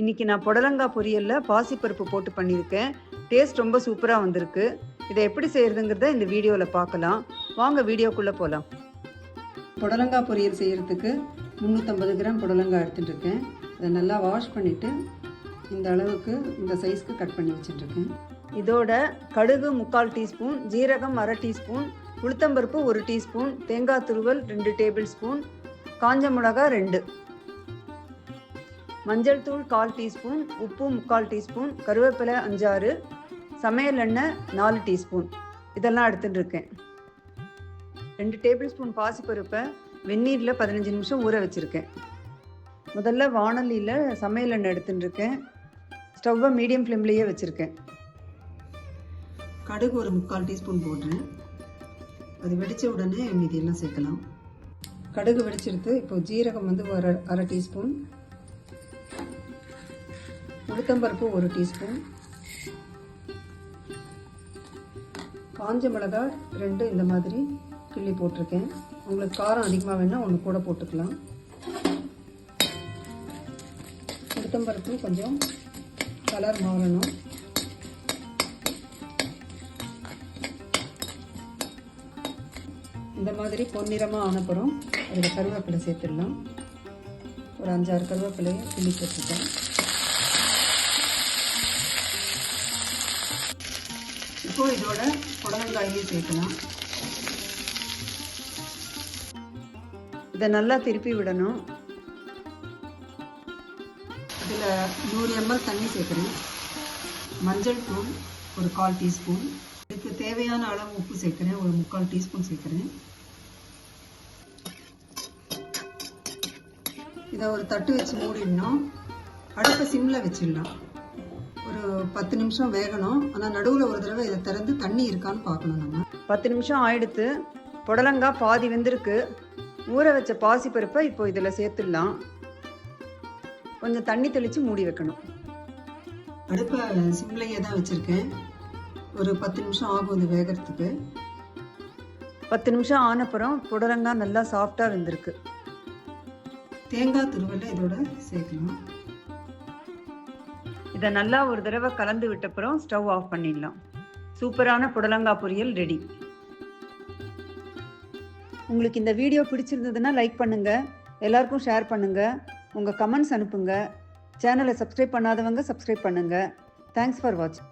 இன்னைக்கு நான் புடலங்காய் பொரியலில் பாசிப்பருப்பு போட்டு பண்ணியிருக்கேன். டேஸ்ட் ரொம்ப சூப்பராக வந்திருக்கு. இதை எப்படி செய்கிறதுங்கிறத இந்த வீடியோவில் பார்க்கலாம். வாங்க வீடியோக்குள்ளே போகலாம் புடலங்காய் பொரியல் செய்கிறதுக்கு முந்நூற்றம்பது கிராம் புடலங்காய் எடுத்துட்டு இருக்கேன். அதை நல்லா வாஷ் பண்ணிவிட்டு இந்த அளவுக்கு இந்த சைஸ்க்கு கட் பண்ணி வச்சுட்டுருக்கேன் இதோட கடுகு முக்கால் டீஸ்பூன் ஜீரகம் அரை டீஸ்பூன் உளுத்தம்பருப்பு ஒரு டீஸ்பூன் தேங்காய் துருவல் ரெண்டு டேபிள் ஸ்பூன் காஞ்ச மிளகாய் ரெண்டு. மஞ்சள் தூள் கால் டீஸ்பூன் உப்பு முக்கால் டீஸ்பூன் கருவேப்பிலை அஞ்சாறு சமையல் எண்ணெய் நாலு டீஸ்பூன். இதெல்லாம் எடுத்துட்டு இருக்கேன் ரெண்டு டேபிள் ஸ்பூன் பாசிப்பருப்பை வெந்நீரில் பதினஞ்சு நிமிஷம் ஊற வச்சுருக்கேன். முதல்ல வானலியில் சமையல் எண்ணெய் எடுத்துட்டு இருக்கேன் ஸ்டவ்வை மீடியம் ஃப்ளேம்லேயே வச்சுருக்கேன். கடுகு ஒரு முக்கால் டீஸ்பூன் போடுறேன். அது வெடித்த உடனே மீதியெல்லாம் சேர்க்கலாம். கடுகு வெடிச்சிருத்து இப்போ ஜீரகம் வந்து ஒரு அரை டீஸ்பூன். உளுத்தம்பருப்பு ஒரு டீஸ்பூன். காஞ்ச மிளகாய் ரெண்டு இந்த மாதிரி கிள்ளி போட்டிருக்கேன். உங்களுக்கு காரம் அதிகமாக வேணால் ஒன்று கூட போட்டுக்கலாம். உளுத்தம்பருப்பு கொஞ்சம் கலர் மாறணும். இந்த மாதிரி பொன்னிறமாக ஆனப்புறம் அதில் கருவேப்பிலை சேர்த்துடலாம். ஒரு அஞ்சாறு கருவேப்பிலையை கிள்ளி போட்டுருக்கேன் இப்போ இதோட புடலங்காயும் சேர்க்கலாம். இதை நல்லா திருப்பி விடணும். இதில் நூறு எம்எல் தண்ணி சேர்க்குறேன். மஞ்சள் தூள் ஒரு கால் டீஸ்பூன். இதுக்கு தேவையான அளவு உப்பு சேர்க்குறேன். ஒரு முக்கால் டீஸ்பூன் சேர்க்குறேன். இதை ஒரு தட்டு வச்சு மூடிடணும். அடுப்பை சிம்மில் வச்சிடலாம். ஒரு பத்து நிமிஷம் வேகணும். ஆனால் நடுவில் ஒரு தடவை இதை திறந்து தண்ணி இருக்கான்னு பார்க்கணும் நம்ம. பத்து நிமிஷம் ஆயிடுத்து. புடலங்காய் பாதி வெந்திருக்கு. ஊற வச்ச பாசி பருப்பை இப்போ இதில் சேர்த்துடலாம். கொஞ்சம் தண்ணி தெளித்து மூடி வைக்கணும். அடுப்பை சிம்லையே தான் வச்சுருக்கேன். ஒரு பத்து நிமிஷம் ஆகும் இது வேகிறதுக்கு. பத்து நிமிஷம் ஆனப்புறம் புடலங்காய் நல்லா சாஃப்டாக வெந்திருக்கு. தேங்காய் துருவலை இதோட சேர்க்கலாம். இதை நல்லா ஒரு தடவை கலந்து விட்டப்புறம் ஸ்டவ் ஆஃப் பண்ணிடலாம். சூப்பரான புடலங்காய் பொரியல் ரெடி. உங்களுக்கு இந்த வீடியோ பிடிச்சிருந்ததுன்னா லைக் பண்ணுங்க எல்லாருக்கும் ஷேர் பண்ணுங்க உங்கள் கமெண்ட்ஸ் அனுப்புங்க சேனலை சப்ஸ்கிரைப் பண்ணாதவங்க சப்ஸ்கிரைப் பண்ணுங்க. தேங்க்ஸ் ஃபார் வாட்சிங்